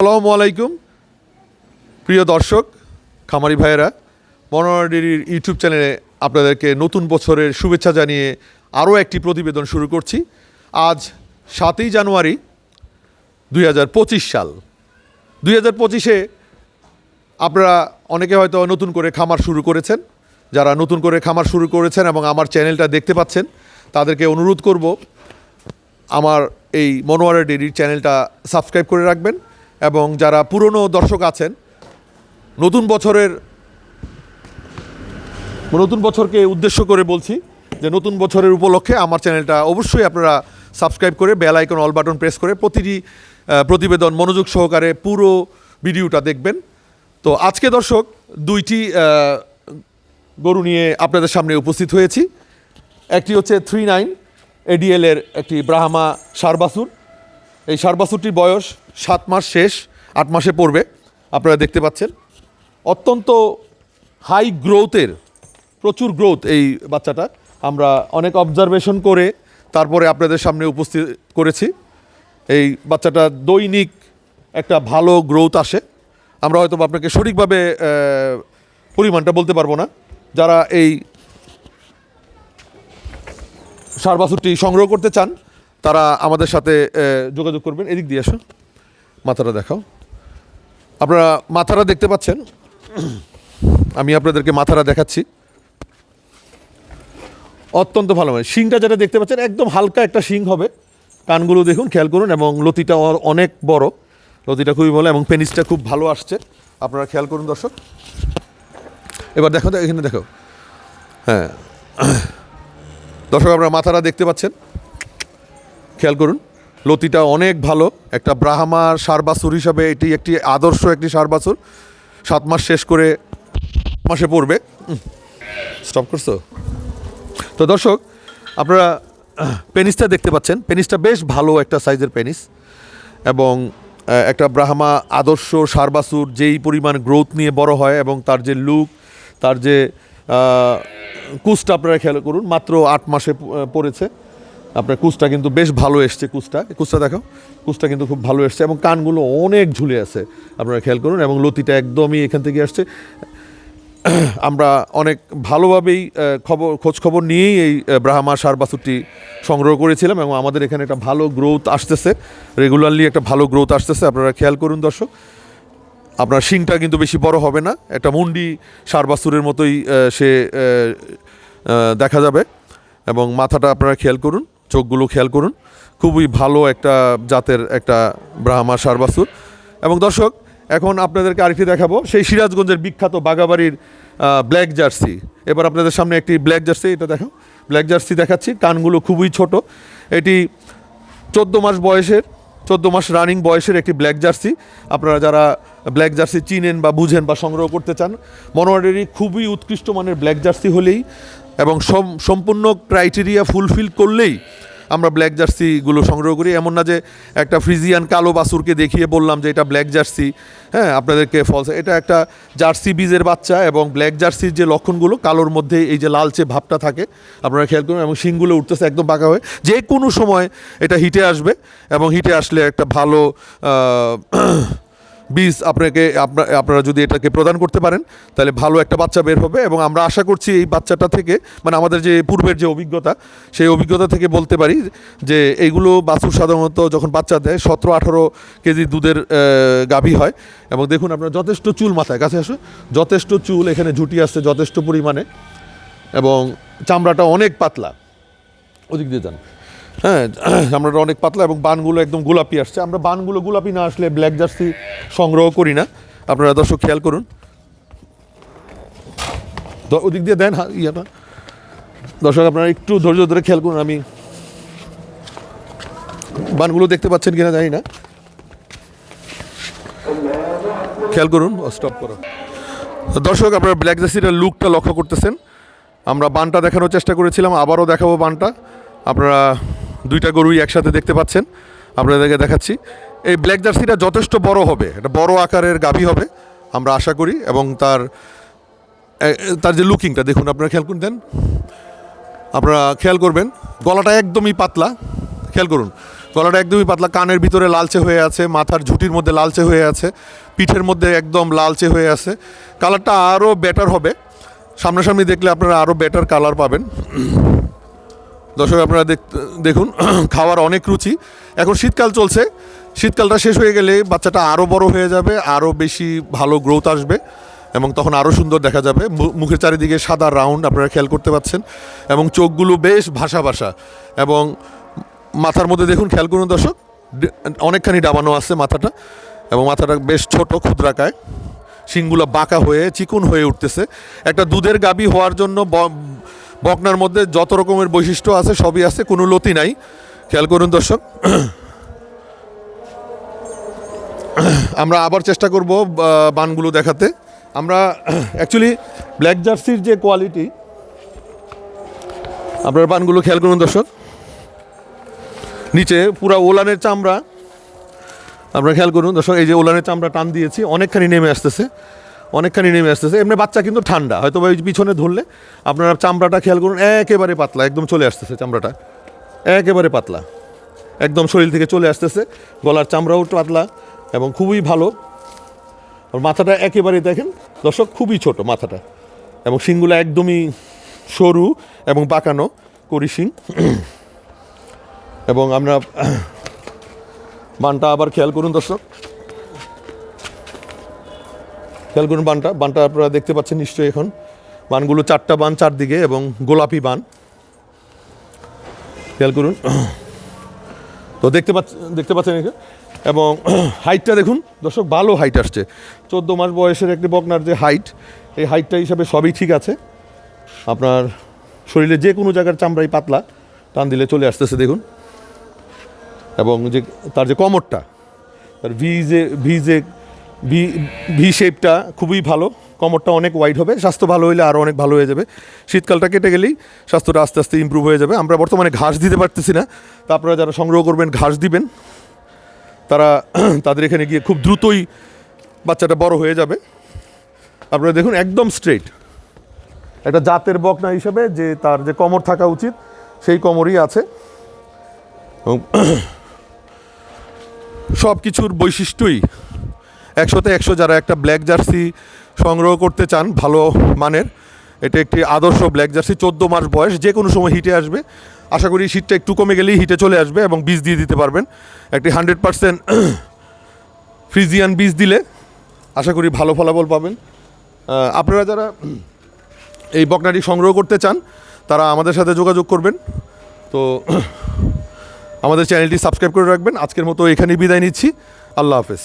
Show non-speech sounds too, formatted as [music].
আসসালামু আলাইকুম। প্রিয় দর্শক, খামারি ভাইয়েরা মনোয়ারির ইউটিউব চ্যানেলে আপনাদেরকে নতুন বছরের শুভেচ্ছা জানিয়ে আরও একটি প্রতিবেদন শুরু করছি। আজ সাতই জানুয়ারি দুই হাজার পঁচিশ সাল। দুই হাজার পঁচিশে আপনারা অনেকে হয়তো নতুন করে খামার শুরু করেছেন। যারা নতুন করে খামার শুরু করেছেন এবং আমার চ্যানেলটা দেখতে পাচ্ছেন, তাদেরকে অনুরোধ করব, আমার এই মনোয়ারা ডেরির চ্যানেলটা সাবস্ক্রাইব করে রাখবেন। এবং যারা পুরনো দর্শক আছেন, নতুন বছরের নতুন বছরকে উদ্দেশ্য করে বলছি যে নতুন বছরের উপলক্ষে আমার চ্যানেলটা অবশ্যই আপনারা সাবস্ক্রাইব করে bell icon, all button press করে প্রতিটি প্রতিবেদন মনোযোগ সহকারে পুরো ভিডিওটা দেখবেন। তো আজকে দর্শক, দুইটি গরু নিয়ে আপনাদের সামনে উপস্থিত হয়েছি। একটি হচ্ছে থ্রি নাইন এডিএলের একটি ব্রাহ্মা সারবাসুর। এই সারবাসুরটির বয়স সাত মাস শেষ, আট মাসে পড়বে, আপনারা দেখতে পাচ্ছেন। অত্যন্ত হাই গ্রোথের প্রচুর গ্রোথ এই বাচ্চাটা। আমরা অনেক অবজারভেশন করে তারপরে আপনাদের সামনে উপস্থিত করেছি। এই বাচ্চাটা দৈনিক একটা ভালো গ্রোথ আসে। আমরা হয়তো আপনাকে সঠিকভাবে পরিমাণটা বলতে পারব না। যারা এই সার বাছুরটি সংগ্রহ করতে চান, তারা আমাদের সাথে যোগাযোগ করবেন। এদিক দিয়ে আসো মাথাটা দেখাও। আপনারা মাথাটা দেখতে পাচ্ছেন? আমি আপনাদেরকে মাথাটা দেখাচ্ছি। অত্যন্ত ভালো মানে শিংটা যেটা দেখতে পাচ্ছেন, একদম হালকা একটা শিং হবে। কানগুলো দেখুন, খেয়াল করুন, এবং লতিটা অনেক বড়। লতিটা খুবই ভালো, এবং পেনিসটা খুব ভালো আসছে। আপনারা খেয়াল করুন, দর্শক। এবার দেখো, এখানে দেখো। হ্যাঁ। দর্শক, আপনারা মাথাটা দেখতে পাচ্ছেন? খেয়াল করুন। লতিটা অনেক ভালো। একটা ব্রাহ্মার সারবাসুর হিসাবে এটি একটি আদর্শ একটি সারবাসুর। সাত মাস শেষ করে মাসে পড়বে। স্টপ করছ? তো দর্শক, আপনারা, পেনিসটা দেখতে পাচ্ছেন। পেনিসটা বেশ ভালো একটা সাইজের পেনিস। এবং একটা ব্রাহ্মা আদর্শ সারবাসুর যেই পরিমাণ গ্রোথ নিয়ে বড় হয় এবং তার যে লুক তার যে কুচটা আপনারা খেয়াল করুন, মাত্র আট মাসে পড়েছে। আপনার কুচটা কিন্তু বেশ ভালো এসছে, কুচটা। কুচটা দেখো কুচটা কিন্তু খুব ভালো এসছে এবং কানগুলো অনেক ঝুলে আছে, আপনারা খেয়াল করুন এবং লতিটা একদমই এখান থেকে আসছে। আমরা অনেক ভালোভাবেই খবর খোঁজ খবর নিয়েই এই ব্রাহ্মা সার বাছুরটি সংগ্রহ করেছিলাম এবং আমাদের এখানে একটা ভালো গ্রোথ আসতেছে। রেগুলারলি একটা ভালো গ্রোথ আসতেছে, আপনারা খেয়াল করুন দর্শক। আপনার শিংটা কিন্তু বেশি বড় হবে না, একটা মুন্ডি সার বাছুরের মতোই সে দেখা যাবে এবং মাথাটা আপনারা খেয়াল করুন। চোখগুলো খেয়াল করুন। খুবই ভালো একটা জাতের একটা ব্রাহ্মা সারবাসুর। এবং দর্শক, এখন আপনাদেরকে আরেকটি দেখাবো। সেই সিরাজগঞ্জের বিখ্যাত বাগাবাড়ির ব্ল্যাক জার্সি এবার আপনাদের সামনে একটি ব্ল্যাক জার্সি এটা দেখো ব্ল্যাক জার্সি দেখাচ্ছি। কানগুলো খুবই ছোট। এটি চোদ্দ মাস বয়সের, চোদ্দ মাস রানিং বয়সের একটি ব্ল্যাক জার্সি আপনারা যারা ব্ল্যাক জার্সি চিনেন বা বুঝেন বা সংগ্রহ করতে চান মনোয়ারেরই খুবই উৎকৃষ্ট মানের ব্ল্যাক জার্সি হলেই এবং সম- সম্পূর্ণ ক্রাইটেরিয়া ফুলফিল করলেই আমরা ব্ল্যাক জার্সিগুলো সংগ্রহ করি। এমন না যে একটা ফ্রিজিয়ান কালো বাসুরকে দেখিয়ে বললাম যে এটা ব্ল্যাক জার্সি হ্যাঁ আপনাদেরকে ফলস এটা একটা জার্সি বীজের বাচ্চা এবং ব্ল্যাক জার্সির যে লক্ষণগুলো, কালোর মধ্যে এই যে লালচে ভাবটা থাকে, আপনারা খেয়াল করুন, এবং শিংগুলো উঠতেছে একদম বাঁকা হয়ে। যে কোনো সময় এটা হিটে আসবে, এবং হিটে আসলে একটা ভালো বীজ আপনাকে আপনারা যদি এটাকে প্রদান করতে পারেন, তাহলে ভালো একটা বাচ্চা বের হবে এবং আমরা আশা করছি এই বাচ্চাটা থেকে মানে আমাদের যে পূর্বের যে অভিজ্ঞতা, সেই অভিজ্ঞতা থেকে বলতে পারি যে এইগুলো বাছুর সাধারণত যখন বাচ্চা দেয়, সতেরো, আঠারো কেজি দুধের গাভী হয়। এবং দেখুন আপনার যথেষ্ট চুল মাথায়, কাছে আসো। যথেষ্ট চুল, এখানে ঝুটি আসছে যথেষ্ট পরিমাণে। এবং চামড়াটা অনেক পাতলা। ওদিক দিয়ে যান। হ্যাঁ [clears throat] আমরা অনেক পাতলা এবং বানগুলো একদম গোলাপি আসছে। আমরা বানগুলো গোলাপি না আসলে ব্ল্যাক জার্সি সংগ্রহ করি না। আপনারা দর্শক খেয়াল করুন। ওদিক দিয়ে দেন ইয়েটা। দর্শক, আপনারা একটু ধৈর্য ধরে খেয়াল করুন, আমি বানগুলো দেখতে পাচ্ছেন কিনা জানি না। খেয়াল করুন স্টপ করো। দর্শক, আপনারা ব্ল্যাক জার্সিটার লুকটা লক্ষ্য করতেছেন। আমরা বানটা দেখানোর চেষ্টা করেছিলাম, আবারও দেখাবো বানটা। আপনারা দুইটা গরুই একসাথে দেখতে পাচ্ছেন। আপনাদেরকে দেখাচ্ছি। এই ব্ল্যাক জার্সিটা যথেষ্ট বড় হবে, এটা বড় আকারের গাভী হবে, আমরা আশা করি, এবং তার তার যে লুকিংটা দেখুন, আপনারা খেয়াল করুন দেন। আপনারা খেয়াল করবেন, গলাটা একদমই পাতলা, খেয়াল করুন। গলাটা একদমই পাতলা, কানের ভিতরে লালচে হয়ে আছে, মাথার ঝুঁটির মধ্যে লালচে হয়ে আছে, পিঠের মধ্যে একদম লালচে হয়ে আছে। কালারটা আরও বেটার হবে। সামনাসামনি দেখলে আপনারা আরও বেটার কালার পাবেন। দর্শক, আপনারা দেখ- দেখুন, [clears throat] খাওয়ার অনেক রুচি। এখন শীতকাল চলছে। শীতকালটা শেষ হয়ে গেলে বাচ্চাটা আরও বড় হয়ে যাবে আরও বেশি ভালো গ্রোথ আসবে এবং তখন আরও সুন্দর দেখা যাবে। মুখের চারিদিকে সাদা রাউন্ড আপনারা খেয়াল করতে পাচ্ছেন। এবং চোখগুলো বেশ ভাসা ভাসা এবং মাথার মধ্যে দেখুন, খেয়াল করুন দর্শক অনেকখানি ডাবানো আছে মাথাটা এবং মাথাটা বেশ ছোট ক্ষুদ্রাকায়। শিংগুলো বাঁকা হয়ে, চিকুন হয়ে উঠতেছে। একটা দুধের গাবি হওয়ার জন্য বকনার মধ্যে যত রকমের বৈশিষ্ট্য আছে, সবই আছে, কোনো লতি নাই। খেয়াল করুন দর্শক। আমরা আবার চেষ্টা করব বানগুলো দেখাতে। আমরা অ্যাকচুয়ালি ব্ল্যাক জার্সির যে কোয়ালিটি আপনার বানগুলো খেয়াল করুন দর্শক। নিচে পুরা ওলানের চামড়া। আপনারা খেয়াল করুন দর্শক, এই যে ওলানের চামড়া টান দিয়েছি, অনেকখানি নেমে আসতেছে। অনেকখানি নেমে আসতেছে। এমনি বাচ্চা কিন্তু ঠান্ডা। হয়তো ওই পিছনে ধরলে আপনারা চামড়াটা খেয়াল করুন, একেবারে পাতলা, একদম চলে আসতেছে চামড়াটা। একেবারে পাতলা। একদম শরীর থেকে চলে আসতেছে। গলার চামড়াও পাতলা এবং খুবই ভালো। মাথাটা একেবারে দেখেন, দর্শক, খুবই ছোট মাথাটা। এবং শিংগুলো একদমই সরু এবং বাঁকানো করি শিং। এবং আমরা বানটা আবার খেয়াল করুন, দর্শক। খেয়াল করুন বানটা বানটা আপনারা দেখতে পাচ্ছেন নিশ্চয়ই এখন। বানগুলো চারটা বান চারদিকে এবং গোলাপি বান। খেয়াল করুন তো দেখতে পাচ্ছেন দেখতে পাচ্ছেন? এবং হাইটটা দেখুন, দর্শক ভালো হাইট আসছে। চোদ্দ মাস বয়সের একটি বকনার যে হাইট, এই হাইটটা হিসাবে সবই ঠিক আছে। আপনার শরীরে যে কোনো জায়গার চামড়াই পাতলা, টান দিলে চলে আসতেছে, দেখুন। এবং যে, তার যে কমরটা, তার ভি যে ভি যে ভি ভি শেপটা খুবই ভালো, কমরটা অনেক ওয়াইড হবে, স্বাস্থ্য ভালো হলে আরও অনেক ভালো হয়ে যাবে। শীতকালটা কেটে গেলেই স্বাস্থ্যটা আস্তে আস্তে ইমপ্রুভ হয়ে যাবে। আমরা বর্তমানে ঘাস দিতে পারতেছি না। তা আপনারা যারা সংগ্রহ করবেন, ঘাস দিবেন, তারা [clears throat] তাদের এখানে গিয়ে খুব দ্রুতই বাচ্চাটা বড় হয়ে যাবে। আপনারা দেখুন, একদম স্ট্রেট একটা জাতের বকনা হিসাবে যে তার যে কমর থাকা উচিত, সেই কমরই আছে। [clears throat] সব কিছুর বৈশিষ্ট্যই একশোতে একশো যারা একটা ব্ল্যাক জার্সি সংগ্রহ করতে চান, ভালো মানের, এটা একটি আদর্শ ব্ল্যাক জার্সি, চোদ্দ মাস বয়স, যে কোনো সময় হিটে আসবে। আশা করি শীতটা একটু কমে গেলেই হিটে চলে আসবে এবং বীজ দিয়ে দিতে পারবেন। একটি হান্ড্রেড পারসেন্ট ফ্রিজিয়ান বীজ দিলে আশা করি ভালো ফলাফল পাবেন। আপনারা যারা এই বকনাটি সংগ্রহ করতে চান, তারা আমাদের সাথে যোগাযোগ করবেন। তো আমাদের চ্যানেলটি সাবস্ক্রাইব করে রাখবেন। আজকের মতো এখানেই বিদায় নিচ্ছি। আল্লাহ হাফেজ।